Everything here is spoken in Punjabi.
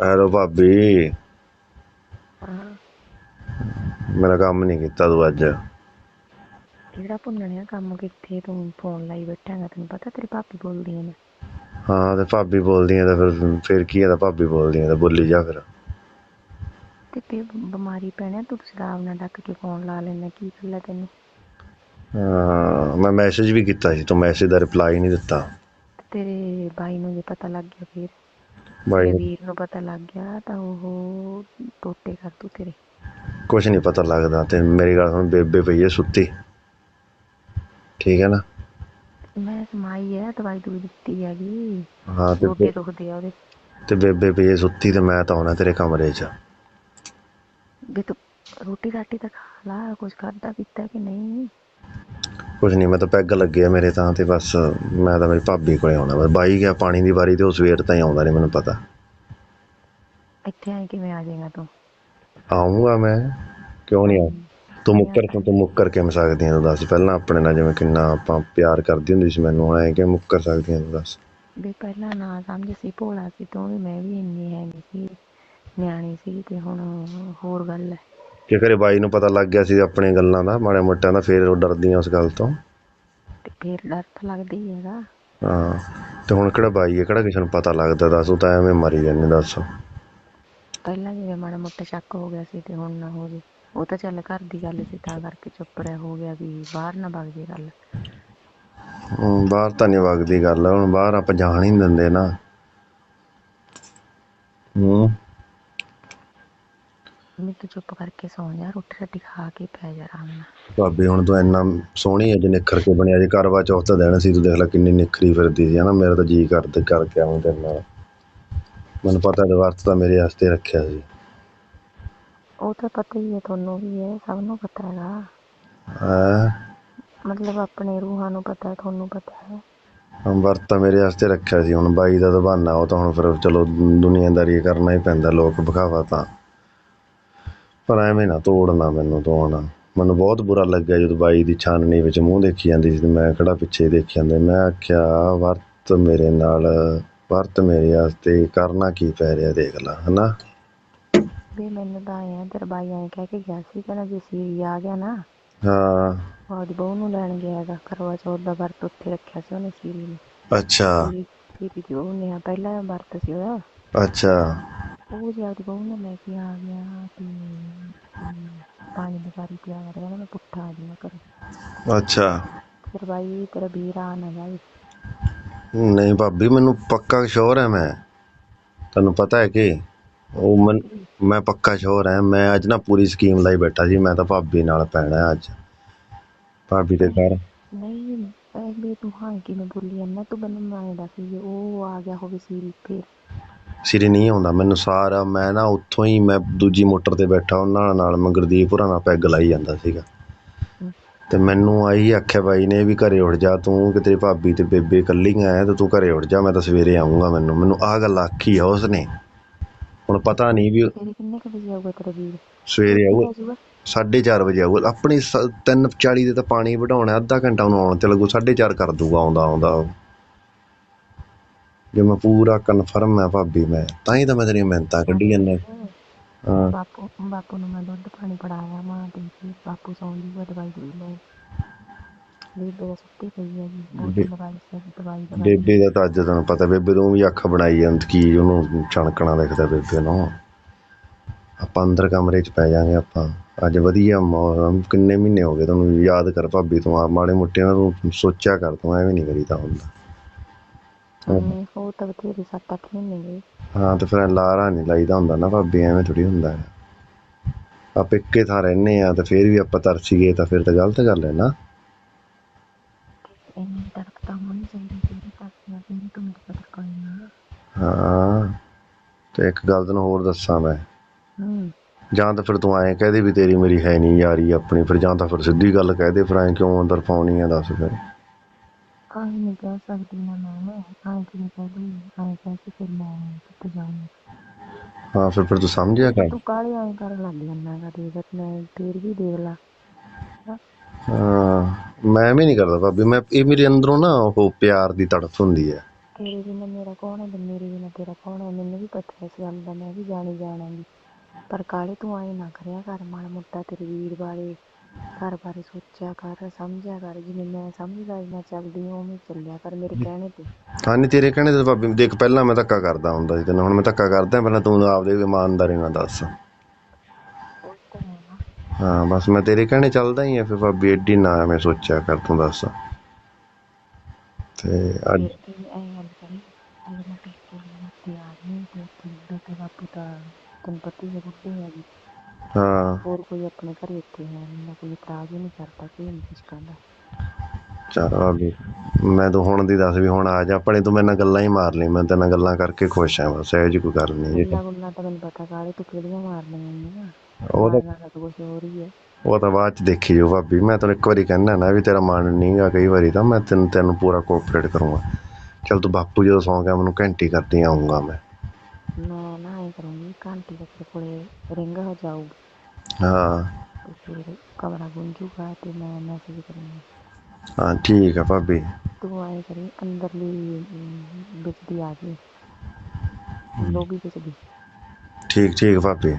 ਹੈਲੋ ਭਾਬੀ। ਹਾਂ। ਮੇਰਾ ਕੰਮ ਨਹੀਂ ਕੀਤਾ ਤੂੰ ਅੱਜ। ਕਿਹੜਾ ਭੁੰਨਣਿਆ ਕੰਮ ਕਿੱਥੇ? ਤੂੰ ਫੋਨ ਲਾਈ ਬੈਠਾਂਗਾ ਤੈਨੂੰ ਪਤਾ ਤੇਰੀ ਭਾਬੀ ਬੋਲਦੀ ਨੇ। ਹਾਂ ਤੇ ਭਾਬੀ ਬੋਲਦੀ ਆ ਤਾਂ ਫਿਰ ਫਿਰ ਕੀ ਆ ਤਾਂ ਭਾਬੀ ਬੋਲਦੀ ਆ ਤਾਂ ਬੋਲੀ ਜਾ ਫਿਰ। ਤੇ ਤੇ ਬਿਮਾਰੀ ਪੈਣਾ ਤੂੰ ਸ਼ਰਾਬ ਨਾਲ ਡੱਕ ਕੇ ਫੋਨ ਲਾ ਲੈਣਾ ਕੀ ਗੱਲ ਹੈ ਤੈਨੂੰ? ਹਾਂ ਮੈਂ ਮੈਸੇਜ ਵੀ ਕੀਤਾ ਸੀ ਤੂੰ ਮੈਸੇਜ ਦਾ ਰਿਪਲਾਈ ਨਹੀਂ ਦਿੱਤਾ। ਤੇਰੇ ਬਾਈ ਨੂੰ ਜੇ ਪਤਾ ਲੱਗ ਗਿਆ ਫਿਰ। ਬਾਈ ਤੇਰੇ ਵੀਰ ਨੂੰ ਪਤਾ ਲੱਗ ਗਿਆ ਤਾਂ ਉਹ ਟੋਟੇ ਕਰ ਦੂ ਤੇਰੇ। ਕੁਝ ਨਹੀਂ ਪਤਾ ਲੱਗਦਾ ਤੇ ਮੇਰੀ ਗੱਲ ਸੁਣ ਬੇਬੇ ਪਈ ਹੈ ਸੁੱਤੀ। ਠੀਕ ਹੈ ਨਾ? ਮੈਂ ਸਮਾਈ ਹੈ ਦਵਾਈ ਦੂਈ ਦਿੱਤੀ ਹੈਗੀ। ਹਾਂ ਤੇ ਗੋਡੇ ਦੁਖਦੇ ਆ ਉਹਦੇ। ਤੇ ਬੇਬੇ ਪਈ ਹੈ ਸੁੱਤੀ ਤੇ ਮੈਂ ਤਾਂ ਆਉਣਾ ਤੇਰੇ ਕਮਰੇ 'ਚ। ਵੀ ਤੂੰ ਰੋਟੀ ਰਾਟੀ ਤਾਂ ਖਾ ਲਾ ਕੁਝ ਖਾਦਾ ਪੀਤਾ ਕਿ ਨਹੀਂ? ਕੁਝ ਨਹੀਂ ਮੈਂ ਤਾਂ ਪੈਗ ਲੱਗੇ ਆ ਮੇਰੇ ਤਾਂ ਤੇ ਬਸ ਮੈਂ ਤਾਂ ਮੇਰੀ ਭਾਬੀ ਕੋਲੇ ਆਉਣਾ। ਬਸ ਬਾਈ ਗਿਆ ਪਾਣੀ ਦੀ ਵਾਰੀ ਤੇ ਉਹ ਸਵੇਰ ਤਾਂ ਹੀ ਆਉਂਦਾ ਨਹੀਂ ਮੈਨੂੰ ਪਤਾ। ਇੱਥੇ ਆਏ ਕਿਵੇਂ ਆ ਜਾਏਗਾ ਤੂੰ? ਆਉਂਗਾ ਮੈਂ। ਕਿਉਂ ਨਹੀਂ ਆ? ਤੂੰ ਮੁੱਕਰ ਤੂੰ ਤੂੰ ਮੁੱਕਰ ਕਿਵੇਂ ਸਕਦੀ ਆਂ ਤੂੰ ਦੱਸ? ਪਹਿਲਾਂ ਆਪਣੇ ਨਾਲ ਜਿਵੇਂ ਕਿੰਨਾ ਆਪਾਂ ਪਿਆਰ ਕਰਦੀ ਹੁੰਦੀ ਸੀ ਮੈਨੂੰ ਐ ਕਿ ਮੁੱਕਰ ਸਕਦੀ ਆਂ ਤੂੰ ਦੱਸ? ਵੀ ਪਹਿਲਾਂ ਨਾ ਸਮਝ ਸੀ ਭੋਲਾ ਸੀ ਤੂੰ ਵੀ ਮੈਂ ਵੀ ਇੰਨੀ ਹੈ ਨਹੀਂ ਸੀ ਨਿਆਣੀ ਸੀ ਤੇ ਹੁਣ ਹੋਰ ਗੱਲ ਹੈ। ਜੇ ਘਰੇ ਬਾਈ ਨੂੰ ਪਤਾ ਲੱਗ ਗਿਆ ਸੀ ਆਪਣੀਆਂ ਗੱਲਾਂ ਦਾ ਮਾੜੇ ਮੋਟਿਆਂ ਦਾ ਫੇਰ ਉਹ ਡਰਦੀਆਂ ਉਸ ਗੱਲ ਤੋਂ। ਤੇ ਫੇਰ ਡਰ ਤਾਂ ਲੱਗਦਾ ਹੀ ਹੈਗਾ। ਹਾਂ ਤੇ ਹੁਣ ਕਿਹੜਾ ਬਾਈ ਹੈ? ਕਿਹੜਾ ਕਿਸੇ ਨੂੰ ਪਤਾ ਲੱਗਦਾ? ਦੱਸ ਉਹ ਤਾਂ ਐਵੇਂ ਮਰੀ ਜਾਂਦੇ ਦੱਸ। ਪਹਿਲਾਂ ਜਿਵੇਂ ਮਾੜਾ ਮੋਟਾ ਸ਼ੱਕ ਹੋ ਗਿਆ ਸੀ ਤੇ ਹੁਣ ਨਾ ਹੋ ਜੇ। ਉਹ ਤਾਂ ਚੱਲ ਘਰ ਦੀ ਗੱਲ ਸੀ ਤਾਂ ਕਰਕੇ ਚੁੱਪ ਰਹਿ ਹੋ ਗਿਆ ਵੀ ਬਾਹਰ ਨਾ ਵਗ ਜੇ ਗੱਲ। ਬਾਹਰ ਤਾਂ ਨਹੀਂ ਵਗਦੀ ਗੱਲ। ਹੁਣ ਬਾਹਰ ਆਪਾਂ ਜਾਣ ਹੀ ਨਹੀਂ ਦਿੰਦੇ ਨਾ। ਹੂੰ। ਮੈਂ ਤੂੰ ਚੁੱਪ ਕਰਕੇ ਸੌਂ ਜਾ ਰੋਟੀ ਰਾਟੀ ਖਾ ਕੇ ਪੈ ਜਾ ਆਰਾਮ ਨਾਲ। ਭਾਬੀ ਹੁਣ ਤੂੰ ਇੰਨਾ ਸੋਹਣੀ ਅੱਜ ਨਿਖਰ ਕੇ ਬਣਿਆ ਜੀ ਕਰਵਾ ਚੌਥ ਦਾ ਦਿਨ ਸੀ ਤੂੰ ਦੇਖ ਲੈ ਕਿੰਨੀ ਨਿਖਰੀ ਫਿਰਦੀ ਸੀ ਹਨਾ? ਮੇਰਾ ਤਾਂ ਜੀ ਕਰਦੇ ਕਰਕੇ ਆਉਂ ਤੇਰੇ ਨਾਲ। ਮੈਨੂੰ ਪਤਾ ਹੈ ਵਰਤ ਤਾਂ ਮੇਰੇ ਵਾਸਤੇ ਰੱਖਿਆ ਸੀ। ਉਹ ਤਾਂ ਪਤਾ ਹੀ ਹੈ ਤੁਹਾਨੂੰ ਵੀ ਹੈ ਸਭ ਨੂੰ ਪਤਾ ਹੈਗਾ। ਹੈ? ਮਤਲਬ ਆਪਣੇ ਰੂਹਾਂ ਨੂੰ ਪਤਾ ਹੈ ਤੁਹਾਨੂੰ ਪਤਾ ਹੈ। ਵਰਤ ਤਾਂ ਮੇਰੇ ਵਾਸਤੇ ਰੱਖਿਆ ਸੀ ਹੁਣ ਬਾਈ ਦਾ ਤਾਂ ਬਹਾਨਾ ਉਹ ਤਾਂ ਹੁਣ ਫਿਰ ਚਲੋ ਦੁਨੀਆਦਾਰੀ ਕਰਨਾ ਹੀ ਪੈਂਦਾ ਲੋਕ ਵਿਖਾਵਾ ਤਾਂ। ਪਰ ਐਵੇਂ ਨਾ ਤੋੜਨਾ ਮੈਨੂੰ ਤੋਂ ਮੈਨੂੰ ਬਹੁਤ ਬੁਰਾ ਲੱਗਿਆ ਜਦੋਂ ਬਾਈ ਦੀ ਛਾਨਣੀ ਵਿੱਚ ਮੂੰਹ ਦੇਖੀ ਜਾਂਦੀ ਸੀ ਤੇ ਮੈਂ ਕਿਹੜਾ ਪਿੱਛੇ ਦੇਖੀ ਜਾਂਦੇ। ਮੈਂ ਆਖਿਆ ਵਰਤ ਮੇਰੇ ਨਾਲ ਵਰਤ ਮੇਰੇ ਵਾਸਤੇ ਕਰਨਾ ਕੀ ਪੈ ਰਿਹਾ ਦੇਖ ਲੈ ਹਨਾ? ਵੀ ਮੈਨੂੰ ਤਾਂ ਆਇਆ ਤੇਰਾ ਬਾਈ ਐਂ ਕਹਿ ਕੇ ਗਿਆ ਸੀ ਕਹਿੰਦਾ ਜੇ ਸੀਰੀ ਆ ਗਿਆ ਨਾ। ਹਾਂ। ਉਹਦੀ ਬਹੂ ਨੂੰ ਲੈਣ ਗਿਆ ਹੈਗਾ ਕਰਵਾ ਚੌਥ ਦਾ ਵਰਤ ਉੱਥੇ ਰੱਖਿਆ ਸੀ ਉਹਨੇ ਸੀਰੀ ਨੂੰ। ਅੱਛਾ। ਸੀਰੀ ਦੀ ਬਹੂ ਨੇ ਪਹਿਲਾ ਵਰਤ ਸੀ ਉਹਦਾ। ਅੱਛਾ। ਉਹ ਜੀ ਆਪਦੀ ਬਹੂ ਨੂੰ ਲੈ ਕੇ ਆ ਗਿਆ ਤੇ ਪਾਣੀ ਦੀ ਵਾਰੀ ਪਿਆ ਰਿਹਾ ਮੈਂ ਪੁੱਠਾ ਆ ਜਾਊਂਗਾ ਘਰੇ। ਅੱਛਾ। ਫਿਰ ਬਾਈ ਤੇਰਾ ਵੀਰ ਆ ਨਾ ਜਾਏ ਨਹੀਂ ਭਾਬੀ ਮੈਨੂੰ ਪੱਕਾ ਸ਼ੋਰ ਹੈ ਮੈਂ। ਤੈਨੂੰ ਪਤਾ ਹੈ ਕਿ ਉਹ ਮੈਂ ਮੈਂ ਪੱਕਾ ਸ਼ੋਰ ਹੈ। ਮੈਂ ਅੱਜ ਨਾ ਪੂਰੀ ਸਕੀਮ ਲਾਈ ਬੈਠਾ ਸੀ ਮੈਂ ਤਾਂ ਭਾਬੀ ਨਾਲ ਪੈਣਾ ਹੈ ਅੱਜ। ਭਾਬੀ ਦੇ ਘਰ। ਨਹੀਂ ਐ ਵੀ ਤੂੰ ਹਾਂ ਕਿਵੇਂ ਬੋਲੀ ਜਾਂਦਾ ਤੂੰ ਮੈਨੂੰ ਮੈਂ ਦੱਸ ਜੇ ਉਹ ਆ ਗਿਆ ਹੋਵੇ ਸੀਰੀ ਫਿਰ। ਸਿਰੇ ਨਹੀਂ ਆਉਂਦਾ। ਮੈਨੂੰ ਸਾਰਾ ਮੈਂ ਨਾ ਉੱਥੋਂ ਹੀ ਮੈਂ ਦੂਜੀ ਮੋਟਰ ਤੇ ਬੈਠਾ ਉਹਨਾਂ ਨਾਲ ਮੈਂ ਗੁਰਦੀਪ ਹੋਰਾਂ ਨਾਲ ਪੈਗ ਲਾਈ ਜਾਂਦਾ ਸੀਗਾ। ਤੇ ਮੈਨੂੰ ਆਈ ਆਖਿਆ ਬਾਈ ਨੇ ਵੀ ਘਰੇ ਉੱਠ ਜਾ ਤੂੰ ਕਿ ਤੇਰੀ ਭਾਬੀ ਤੇ ਬੇਬੇ ਇਕੱਲੀਆਂ ਐ ਤੇ ਤੂੰ ਘਰੇ ਉੱਠ ਜਾ ਮੈਂ ਤਾਂ ਸਵੇਰੇ ਆਉਂਗਾ ਮੈਨੂੰ। ਮੈਨੂੰ ਆਹ ਗੱਲ ਆਖੀ ਆ ਉਸਨੇ। ਹੁਣ ਪਤਾ ਨਹੀਂ ਵੀ ਕਿੰਨੇ ਕੁ ਵਜੇ ਆਊਗਾ ਤੇਰਾ ਵੀਰ ਸਵੇਰੇ ਆਊਗਾ। ਆਜੂਗਾ 4:30 ਵਜੇ ਆਊਗਾ? ਆਪਣੀ 3:40 ਦੇ ਤਾਂ ਪਾਣੀ ਵਢਾਉਣਾ ਅੱਧਾ ਘੰਟਾ ਉਹਨੂੰ ਆਉਣ ਤੇ ਲੱਗੂ 4:30 ਕਰ ਦੂਗਾ ਆਉਂਦਾ ਆਉਂਦਾ। ਜੇ ਮੈਂ ਪੂਰਾ ਕਨਫਰਮ ਹੈ ਭਾਬੀ ਮੈਂ ਤਾਂ ਹੀ ਤਾਂ ਮੈਂ ਤੇਰੀਆਂ ਮਿਹਨਤਾਂ ਕੱਢੀ ਜਾਂਦਾ ਹਾਂ। ਬਾਪੂ ਬਾਪੂ ਨੂੰ ਮੈਂ ਦੁੱਧ ਪਾਣੀ ਫੜਾਇਆ ਮਾਂ ਤੇ ਫਿਰ ਬਾਪੂ ਸੌਂ ਜੂਗਾ ਦਵਾਈ ਦੇ ਲੈ ਬੇਬੇ ਦਾ ਸੁੱਤੀ ਪਈ ਹੈ ਜੀ ਦਵਾਈ ਦਵਾਈ ਬੇਬੇ ਦਾ ਤਾਂ ਅੱਜ ਤੈਨੂੰ ਪਤਾ ਬੇਬੇ ਤੋਂ ਵੀ ਅੱਖ ਬਣਾਈ ਜਾਂਦੀ ਕੀ ਉਹਨੂੰ ਛਣਕਣਾ ਦਿਖਦਾ ਬੇਬੇ ਨੂੰ। ਆਪਾਂ ਅੰਦਰ ਕਮਰੇ 'ਚ ਪੈ ਜਾਾਂਗੇ ਆਪਾਂ। ਅੱਜ ਵਧੀਆ ਮੌਸਮ ਕਿੰਨੇ ਮਹੀਨੇ ਹੋ ਗਏ ਤੁਹਾਨੂੰ ਯਾਦ ਕਰ ਭਾਬੀ ਤੂੰ ਆ ਮਾੜੇ ਮੋਟੇ ਨਾਲ ਤੂੰ ਸੋਚਿਆ ਕਰ ਤੂੰ ਐਵੇਂ ਨਹੀਂ ਕਰੀਦਾ ਹੁੰਦਾ। ਹਮ, ਉਹ ਤਾਂ ਬਥੇਰੇ ਸੱਤ ਅੱਠ ਮਹੀਨੇ ਗਏ ਹਾਂ ਤੇ ਫਿਰ ਲਾਰਾ ਨਹੀਂ ਲਾਈਦਾ ਹੁੰਦਾ ਨਾ ਭਾਬੀ ਐਵੇਂ ਥੋੜੀ ਹੁੰਦਾ ਹੈ। ਆਪ ਇੱਕੇ ਥਾਂ ਰਹਿੰਦੇ ਆ ਤੇ ਫਿਰ ਵੀ ਆਪਾਂ ਤਰਸੀ ਗਏ ਤਾਂ ਫਿਰ ਤਾਂ ਗਲਤ ਗੱਲ ਹੈ ਨਾ। ਇੰਨੀ ਹੋਣੀ ਚਾਹੀਦੀ ਪਤਾ ਕੋਈ ਨਹੀਂ ਹਾਂ ਤੇ ਇੱਕ ਗੱਲ ਤੈਨੂੰ ਹੋਰ ਦੱਸਾਂ ਮੈਂ। ਹੂੰ। ਜਾਂ ਤਾਂ ਫਿਰ ਤੂੰ ਐਂ ਕਹਦੇ ਵੀ ਤੇਰੀ ਮੇਰੀ ਹੈ ਨਹੀਂ ਯਾਰੀ ਆਪਣੀ ਫਿਰ ਜਾਂ ਤਾਂ ਫਿਰ ਸਿੱਧੀ ਗੱਲ ਕਹਦੇ ਫਿਰ ਐਂ ਕਿਉਂ ਅੰਦਰ ਪਾਉਣੀ ਆ ਦੱਸ ਫਿਰ। ਆਹ ਨਹੀਂ ਕਹਿ ਸਕਦੀ ਨਾ ਮੈਂ ਆਹ ਕਿਵੇਂ ਕਹਿ ਦੂੰ ਆਹ ਕਹਿ ਕੇ ਫਿਰ ਮੈਂ ਕਿੱਥੇ ਜਾਊਂਗੀ ਹਾਂ ਫਿਰ ਫਿਰ ਤੂੰ ਸਮਝਿਆ ਕਰ ਤੂੰ ਕਾਲੇ ਆਏ ਕਰਨ ਲੱਗ ਜਾਂਦਾ ਗਾ ਦੇਖ ਲੈ ਫੇਰ ਵੀ ਦੇਖ ਲਾ। ਹਾਂ ਮੈਂ ਵੀ ਨਹੀਂ ਕਰਦਾ ਭਾਬੀ ਮੈਂ ਇਹ ਮੇਰੇ ਅੰਦਰੋਂ ਨਾ ਉਹ ਪਿਆਰ ਦੀ ਤੜਫ ਹੁੰਦੀ ਹੈ। ਤੇਰੇ ਬਿਨਾਂ ਮੇਰਾ ਕੌਣ ਹੈ ਮੇਰੇ ਬਿਨਾਂ ਤੇਰਾ ਕੌਣ ਹੈ ਮੈਨੂੰ ਵੀ ਪਤਾ ਇਸ ਗੱਲ ਦਾ ਮੈਂ ਵੀ ਜਾਣੀ ਜਾਣਾਂਗੀ। ਪਰ ਕਾਲੇ ਤੂੰ ਆਏ ਨਾ ਕਰਿਆ ਕਰ ਮਾੜਾ ਮੋਟਾ ਤੇਰੇ ਵੀਰ ਬਾਰੇ ਘਰ ਬਾਰੇ ਸੋਚਿਆ ਕਰ ਸਮਝਿਆ ਕਰ ਜਿਵੇਂ ਮੈਂ ਸਮਝਦਾ ਮੈਂ ਚੱਲਦੀ ਹਾਂ ਉਵੇਂ ਚੱਲਿਆ ਕਰ ਮੇਰੇ ਕਹਿਣੇ ਤੇ। ਹਾਂ ਨਹੀਂ ਤੇਰੇ ਕਹਿਣੇ ਤੇ ਭਾਬੀ ਦੇਖ ਪਹਿਲਾਂ ਮੈਂ ਧੱਕਾ ਕਰਦਾ ਹੁੰਦਾ ਸੀ ਤੈਨੂੰ ਹੁਣ ਮੈਂ ਧੱਕਾ ਕਰਦਾ ਪਹਿਲਾਂ ਤੂੰ ਆਪਦੇ ਇਮਾਨਦਾਰੀ ਨਾਲ ਦੱਸ। ਹੈ ਬਸ ਮੈਂ ਤੇਰੇ ਕਹਿਣੇ ਚੱਲਦਾ ਹੀ ਆ ਫਿਰ ਭਾਬੀ ਐਡੀ ਨਾ ਮੈਂ ਸੋਚਿਆ ਕਰ ਤੂੰ ਦੱਸ। ਤੇ ਅੱਜ ਤੈਨੂੰ ਪਤਾ ਹੀ ਹੈ ਬੁੱਢੇ ਹੈ ਜੀ ਹਾਂ। ਹੋਰ ਕੋਈ ਆਪਣੇ ਘਰੇ ਇੱਥੇ ਹੈ ਨਹੀਂ ਨਾ ਕੋਈ ਇਤਰਾਜ਼ ਹੀ ਨਹੀਂ ਕਰਦਾ ਕੋਈ ਨਹੀਂ ਕੁਛ ਕਹਿੰਦਾ। ਚੱਲ ਭਾਬੀ ਮੈਂ ਤਾਂ ਹੁਣ ਦੀ ਦੱਸ ਵੀ ਹੁਣ ਆ ਜਾ ਆਪਣੇ ਤੂੰ ਮੇਰੇ ਨਾਲ ਗੱਲਾਂ ਹੀ ਮਾਰ ਲਈ ਮੈਂ ਤੇਰੇ ਨਾਲ ਗੱਲਾਂ ਕਰਕੇ ਖੁਸ਼ ਆ ਬਸ ਇਹੋ ਜਿਹੀ ਕੋਈ ਗੱਲ ਨਹੀਂ ਗੱਲਾਂ ਗੁੱਲਾਂ ਤਾਂ ਮੈਨੂੰ ਪਤਾ ਕਾਲੇ ਤੂੰ ਕਿਹੜੀਆਂ ਮਾਰਨੀਆਂ ਨੇ ਉਹ ਤਾਂ ਤਾਂ ਕੁਛ ਹੋਰ ਹੀ ਹੈ। ਉਹ ਤਾਂ ਬਾਅਦ ਚ ਦੇਖੀ ਜਾਓ ਭਾਬੀ ਮੈਂ ਤੈਨੂੰ ਇੱਕ ਵਾਰੀ ਕਹਿਣਾ ਨਾ ਵੀ ਤੇਰਾ ਮਨ ਨਹੀਂਗਾ ਕਈ ਵਾਰੀ ਤਾਂ ਮੈਂ ਤੈਨੂੰ ਤੈਨੂੰ ਪੂਰਾ ਕੋਆਪਰੇਟ ਕਰੂੰਗਾ। ਚੱਲ ਤੂੰ ਬਾਪੂ ਜਦੋਂ ਸੌਂ ਗਿਆ ਮੈਨੂੰ ਘੰਟੀ ਕਰਦੀ ਆਉਂਗਾ ਮੈਂ। ਮੈਂ ਨਾ ਐਂ ਕਰੂੰਗੀ ਘੰਟੀ ਦੇ ਤੇਰੇ ਕੋਲੇ ਰਿੰਗ ਹੋ ਜਾਊਗੀ। ਹਾਂ। ਤੇ ਫਿਰ ਕਮਰਾ ਗੁੰਝੂਗਾ ਤੇ ਮੈਂ ਮੈਸੇਜ ਕਰੂੰਗੀ। ਹਾਂ ਠੀਕ ਆ ਭਾਬੀ। ਤੂੰ ਆਏ ਕਰੀ ਅੰਦਰਲੀ ਅਮ, ਵਿੱਚ ਦੀ ਆ ਜੀ ਲੋਬੀ ਵਿੱਚ ਦੀ। ਠੀਕ ਠੀਕ ਭਾਬੀ।